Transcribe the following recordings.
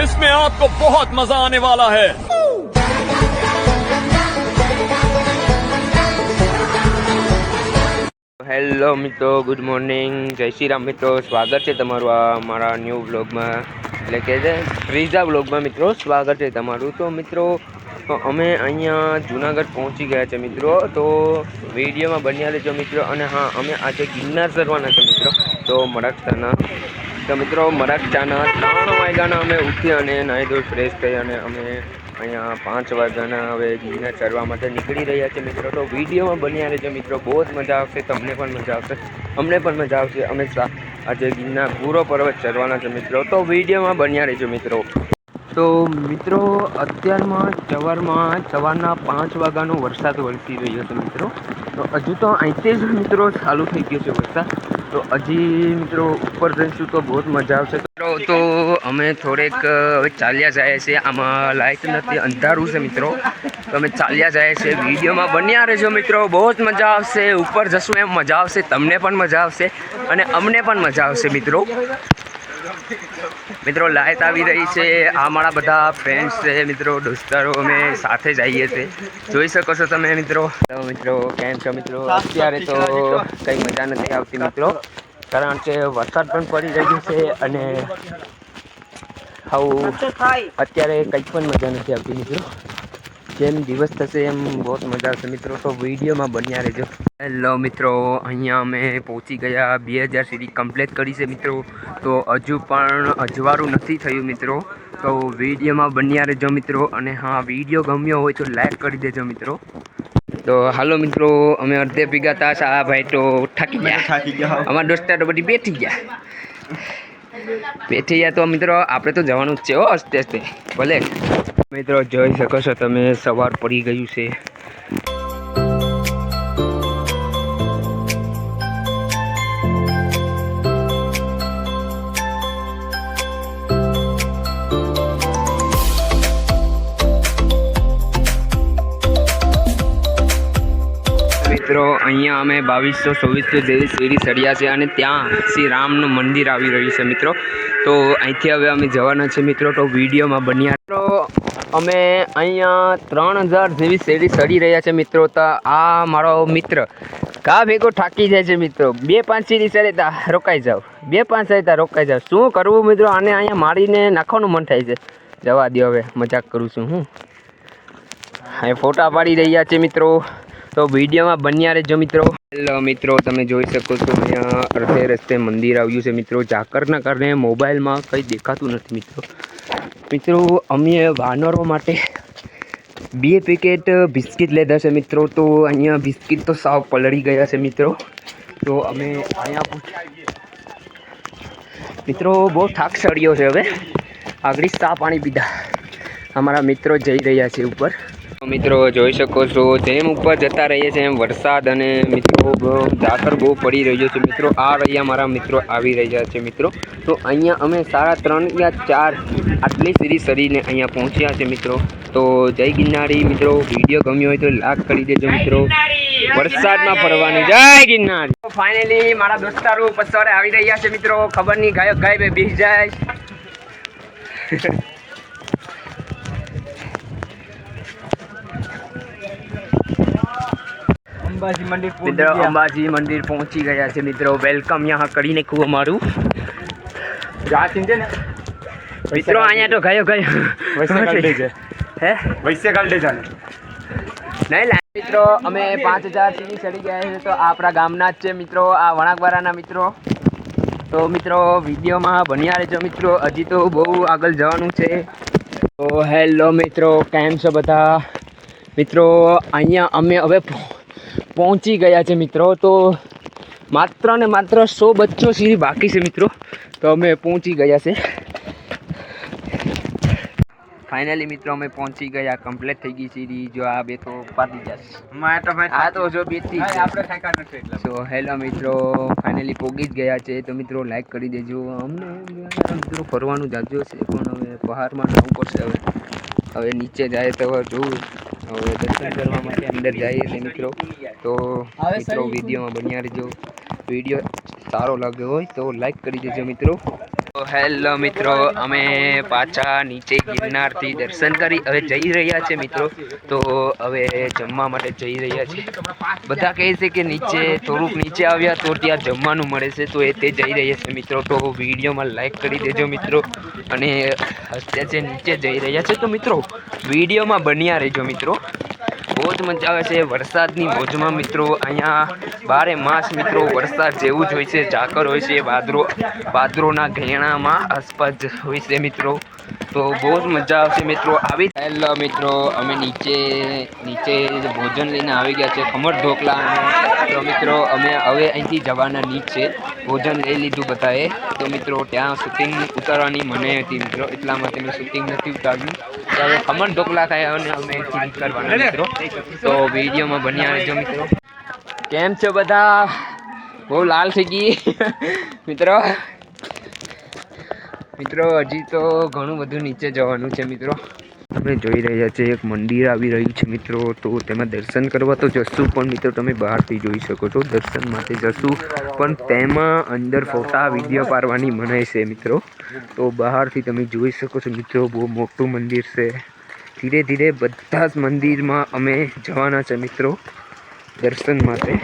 इसमें आपको बहुत मजा आने वाला है હેલો મિત્રો ગુડ મોર્નિંગ જય શ્રી રામ મિત્રો સ્વાગત છે તમારું આ મારા ન્યૂ બ્લોગમાં એટલે કે છે ત્રીજા બ્લોગમાં મિત્રો સ્વાગત છે તમારું તો મિત્રો તો અમે અહીંયા જુનાગઢ પહોંચી ગયા છે મિત્રો તો વિડીયોમાં બન્યા રહેજો મિત્રો અને હા અમે આજે ગિરનાર ચડવાના છે મિત્રો તો મરાઠાના તો મિત્રો મરાઠાના ત્રણ વાગ્યાના અમે ઉઠી અને નાહી ધોઈ ફ્રેશ થઈ અને અમે અહીંયા પાંચ વાગ્યાના હવે ગીરના ચડવા માટે નીકળી રહ્યા છે મિત્રો. તો વિડીયોમાં બન્યા રહેજો મિત્રો. બહુ જ મજા આવશે, તમને પણ મજા આવશે, અમને પણ મજા આવશે. અમે આજે ગીરના પૂરો પર્વત ચડવાના છે મિત્રો. તો વિડીયોમાં બન્યા રહેજો મિત્રો. તો મિત્રો, અત્યારમાં સવારમાં સવારના પાંચ વાગ્યાનો વરસાદ વરસી રહ્યો છે મિત્રો. તો હજુ તો અહીંથી જ મિત્રો ચાલુ થઈ ગયો છે વરસાદ. તો હજી મિત્રો ઉપર જઈશું તો બહુ જ મજા આવશે. મિત્રો, તો અમે થોડેક હવે ચાલ્યા જાય છે. આમાં લાઇટ નથી, અંધારું છે મિત્રો. તો અમે ચાલ્યા જાય છે. વિડીયોમાં બન્યા રહેજો મિત્રો. બહુ જ મજા આવશે. ઉપર જશું એમ મજા આવશે. તમને પણ મજા આવશે. અને અમને પણ મજા આવશે મિત્રો. મિત્રો, લાઈટ આવી રહી છે. આ મારા બધા ફ્રેન્ડ્સ છે, મિત્રો, દોસ્તારો, અમે સાથે જ આવીએ છીએ. જોઈ શકો છો તમે, મિત્રો. મિત્રો, કેમ છો, મિત્રો? અત્યારે તો કંઈ મજા નથી આવતી, મિત્રો. કારણ કે વરસાદ પણ પડી રહ્યો છે અને આવું અત્યારે કંઈ પણ મજા નથી આવતી, મિત્રો. જેમ દિવસ થશે એમ બહુ જ મજા આવશે. મિત્રો તો વિડીયોમાં બન્યા રહેજો. હેલો મિત્રો અહીંયા અમે પહોંચી ગયા બે હજાર સીડી કમ્પ્લીટ કરી છે મિત્રો. તો હજુ પણ અજવાળું નથી થયું મિત્રો. તો વિડીયોમાં બન્યા રહેજો મિત્રો. અને હા વીડિયો ગમ્યો હોય તો લાઈક કરી દેજો મિત્રો. તો હાલો મિત્રો અમે અડધે ભેગા આ ભાઈ તો થાકી ગયા. થાકી ગયા. અમારા દોસ્તારો તો બધી બેઠી ગયા. બેઠી તો મિત્રો, આપણે તો જવાનું જ છે હો અસ્તે અસ્તે ભલે. મિત્રો, જોઈ શકો છો તમે, સવાર પડી ગયું છે. મિત્રો, અહીંયા અમે બાવીસો ચોવીસો જેવી સીડી ચડ્યા છે અને ત્યાં શ્રી રામનું મંદિર આવી રહ્યું છે મિત્રો. તો અહીંથી હવે અમે જવાના છે મિત્રો, તો વિડીયોમાં બન્યા મિત્રો અમે અહીંયા ત્રણ હજાર જેવી શેરી ચડી રહ્યા છે મિત્રો, તો આ મારો મિત્ર કા ભેગો થાકી જાય છે મિત્રો? બે પાંચ સીડી ચડે રોકાઈ જાવ બે પાંચ ચડે રોકાઈ જાવ શું કરવું મિત્રો? આને અહીંયા મારીને નાખવાનું મન થાય છે. જવા દો હવે, મજાક કરું છું હું. ફોટા પાડી રહ્યા છે મિત્રો. તો વિડીયોમાં બન્યા રહેજો મિત્રો. હેલો મિત્રો, તમે જોઈ શકો છો અહીંયા અડધે રસ્તે મંદિર આવ્યું છે મિત્રો. ઝાકરના કારણે મોબાઈલમાં કંઈ દેખાતું નથી મિત્રો. મિત્રો, અમે વાનરો માટે બે પેકેટ બિસ્કિટ લીધા છે મિત્રો. તો અહીંયા બિસ્કિટ તો સાવ પલળી ગયા છે મિત્રો. તો અમે અહીંયા પૂછી મિત્રો, બહુ થાક ચડ્યો છે હવે. આગળ સા પાણી પીધા. અમારા મિત્રો જઈ રહ્યા છે ઉપર. મિત્રો જોઈ શકો છો, જેમ ઉપર જતા રહીએ છીએ એમ વરસાદ અને મિત્રો ઝાકર બહુ પડી રહ્યો છે. મિત્રો, આ રહ્યા મારા મિત્રો, આવી રહ્યા છે મિત્રો. તો અહીંયા અમે સાડા ત્રણ યા ચાર આટલી સીરી સરીને અહીંયા પહોંચ્યા છે મિત્રો. તો જય ગિરનારી, મિત્રો. વીડિયો ગમ્યો હોય તો લાખ કરી દેજો, મિત્રો. વરસાદમાં ફરવાની. જય ગિરનાર. ફાઇનલી મારા દોસ્તારો પસવારે આવી રહ્યા છે, મિત્રો. ખબર નહીં ગાયક ગાય બે બીજ જાય અંબાજી મંદિર મિત્રો અંબાજી મંદિર પહોંચી ગયા છે મિત્રો. વેલકમ યહાં કરીને ખૂબ અમારું. મિત્રો અહીંયા તો ગયો ગયો. હે? વૈશ્ય કાઢે છે. નહીં લા- મિત્રો અમે પાંચ હજાર સીડી ચડી ગયા છે. તો આપણા ગામના જ છે મિત્રો આ વણાકવારાના મિત્રો. તો મિત્રો વિડીયોમાં બન્યા રહેજો મિત્રો. હજી તો બહુ આગળ જવાનું છે. તો હેલો મિત્રો કેમ છો બધા? મિત્રો અહીંયા અમે હવે પહોંચી ગયા છે મિત્રો. તો માત્ર ને માત્ર સો બચ્ચો સીડી બાકી છે મિત્રો. તો અમે પહોંચી ગયા છે. ફાઇનલી મિત્રો અમે પહોંચી ગયા. કમ્પ્લીટ થઈ ગઈ સીડી. જો આ બે તો પાતી જશે આ તો જો બેથી સો હેલો મિત્રો. ફાઇનલી પોગી જ ગયા છે. તો મિત્રો લાઈક કરી દેજો. અમને મિત્રો ફરવાનું જાજો છે. પણ હવે પહાડમાં જવું પડશે હવે. હવે નીચે જાય તો જોવું. હવે દર્શન કરવા માટે અંદર જઈએ છીએ મિત્રો. તો મિત્રો વિડીયોમાં બન્યા રહેજો. વીડિયો સારો લાગ્યો હોય તો લાઈક કરી દેજો મિત્રો. હેલો મિત્રો, અમે પાછા નીચે ગિરનારથી દર્શન કરી હવે જઈ રહ્યા છે મિત્રો. તો હવે જમવા માટે જઈ રહ્યા છે. બધા કહે છે કે નીચે, થોડુંક નીચે આવ્યા તો ત્યાં જમવાનું મળે છે. તો એ તે જઈ રહ્યા છે મિત્રો. તો વિડીયોમાં લાઈક કરી દેજો મિત્રો. અને અત્યારે નીચે જઈ રહ્યા છે તો મિત્રો, વિડીયોમાં બન્યા રહેજો મિત્રો. બહુ જ મજા આવે છે. વરસાદની મોજમાં મિત્રો, અહીંયા બારે માસ મિત્રો, વરસાદ જેવું જ હોય છે. ઝાકર હોય છે વાદરો વાદરોના ઘેણામાં આસપાસ હોય છે મિત્રો. તો બહુ જ મજા આવશે મિત્રો. આવી હેલો મિત્રો અમે નીચે નીચે ભોજન લઈને આવી ગયા છે ખમર ઢોકલા. તો મિત્રો અમે હવે અહીંથી જવાના નીચે ભોજન લઈ લીધું બધાએ. તો મિત્રો ત્યાં શૂટિંગ ઉતારવાની મને હતી મિત્રો. એટલા માટે મેં શૂટિંગ નથી ઉતાર્યું. તો હવે ખમણ ઢોકલા ખાયા અને અમે નીકળવાના મિત્રો. તો વિડીયોમાં બન્યા રહેજો મિત્રો. કેમ છો બધા? બહુ લાલ થઈ ગઈ. મિત્રો મિત્રો, હજી તો ઘણું બધું નીચે જવાનું છે, મિત્રો. આપણે જોઈ રહ્યા છીએ, એક મંદિર આવી રહ્યું છે, મિત્રો. તો તેમાં દર્શન કરવા તો જશું, પણ મિત્રો, તમે બહારથી જોઈ શકો છો. દર્શન માટે જશું, પણ તેમાં અંદર ફોટા, વીડિયો પાડવાની મનાય છે, મિત્રો. તો બહારથી તમે જોઈ શકો છો, મિત્રો, બહુ મોટું મંદિર છે. ધીરે ધીરે બધા જ મંદિરમાં અમે જવાના છે, મિત્રો, દર્શન માટે.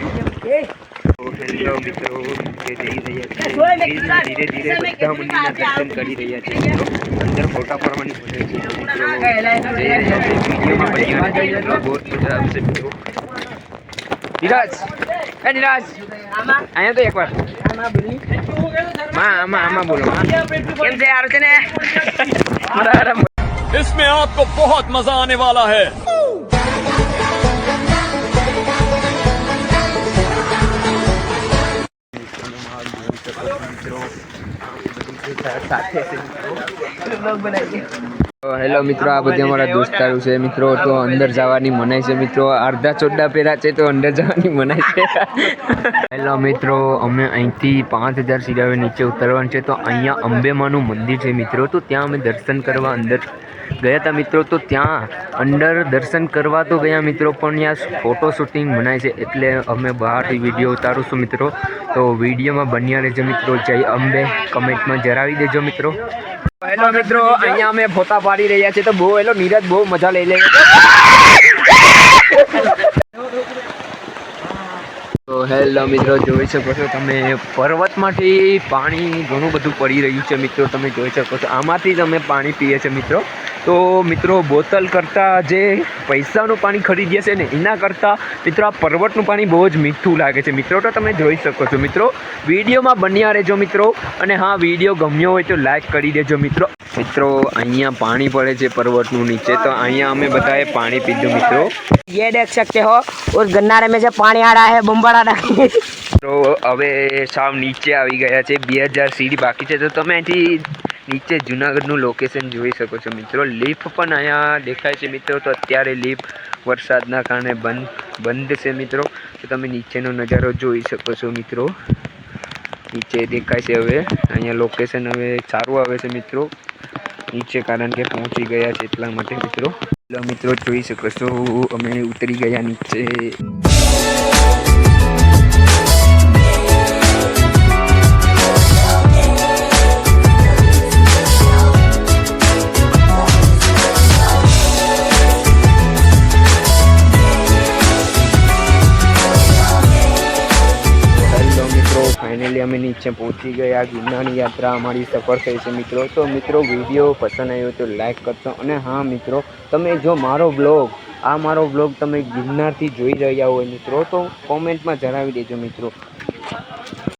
મિત્રો નીચે જઈ રહ્યા છીએ ધીરે ધીરે બધા મંદિરના દર્શન કરી રહ્યા છે મિત્રો અંદર ફોટા પાડવાની મજા છે તો મિત્રો જઈ રહ્યા છે વિડીયોમાં બન્યા રહેજો મિત્રો બહુ જ મજા આવશે મિત્રો નિરાજ એ નિરાજ અહીંયા તો એકવાર માં આમાં આમાં બોલો કેમ છે સારું છે ને બરાબર इसमें आपको बहुत मजा आने वाला है start pissing. Look behind you. Hello મિત્રો, આ બધી અમારા દોસ્તારો છે. મિત્રો, તો અંદર જવાની મનાય છે. મિત્રો, અડધા ચોડા પહેરા છે, તો અંદર જવાની મનાય છે. હેલો મિત્રો, અમે અહીંથી પાંચ હજાર સીડાવે નીચે ઉતરવાનું છે. તો અહીંયા અંબેમાનું મંદિર છે મિત્રો. તો ત્યાં અમે દર્શન કરવા અંદર ગયા હતા મિત્રો. તો ત્યાં અંદર દર્શન કરવા તો ગયા મિત્રો, પણ ત્યાં ફોટો શૂટિંગ મનાય છે. એટલે અમે બહારથી વીડિયો ઉતારીશું મિત્રો. તો વિડીયોમાં બન્યા રહેજો મિત્રો. જય અંબે. કમેન્ટમાં જણાવી દેજો મિત્રો. હેલો મિત્રો, અહીંયા અમે ફોટા પાડી રહ્યા છે તો બહુ, હેલો, નીરજ બહુ મજા લઈ લે. તો હેલો મિત્રો, જોઈ શકો છો તમે, પર્વતમાંથી પાણી ઘણું બધું પડી રહ્યું છે મિત્રો, તમે જોઈ શકો છો. આમાંથી જ અમે પાણી પીએ છીએ મિત્રો. તો મિત્રો બોટલ કરતાં જે પૈસાનું પાણી ખરીદીએ છીએ ને એના કરતાં મિત્રો આ પર્વતનું પાણી બહુ જ મીઠું લાગે છે મિત્રો તો તમે જોઈ શકો છો મિત્રો વિડીયોમાં બન્યા રહેજો મિત્રો અને હા વિડીયો ગમ્યો હોય તો લાઈક કરી દેજો મિત્રો મિત્રો અહીંયા પાણી પડે છે પર્વતનું નીચે તો અહીંયા અમે બધાએ પાણી પીધું મિત્રો ये देख सकते हो उस गन्नारे में से पानी आ रहा है बम्बड़ा डाल તો હવે સાવ નીચે આવી ગયા છે બે હજાર સીડી બાકી છે તો તમે અહીંથી નીચે જુનાગઢનું લોકેશન જોઈ શકો છો મિત્રો. લિફ્ટ પણ અહીંયા દેખાય છે મિત્રો. તો અત્યારે લિફ્ટ વરસાદના કારણે બંધ બંધ છે મિત્રો. તો તમે નીચેનો નજારો જોઈ શકો છો મિત્રો. નીચે દેખાય છે હવે. અહીંયા લોકેશન હવે સારું આવે છે મિત્રો. નીચે કારણ કે પહોંચી ગયા છે એટલા માટે મિત્રો. મિત્રો, જોઈ શકો છો. અમે ઉતરી ગયા નીચે. ફાઇનલી અમે નીચે પહોંચી ગયા. ગિરનારની યાત્રા અમારી સફળ થઈ છે મિત્રો. તો મિત્રો, વીડિયો પસંદ આવ્યો તો લાઈક કરશો અને હા મિત્રો, તમે જો મારો બ્લોગ આ મારો બ્લોગ તમે ગિરનારથી જોઈ રહ્યા હોય મિત્રો, તો કોમેન્ટમાં જણાવી દેજો મિત્રો.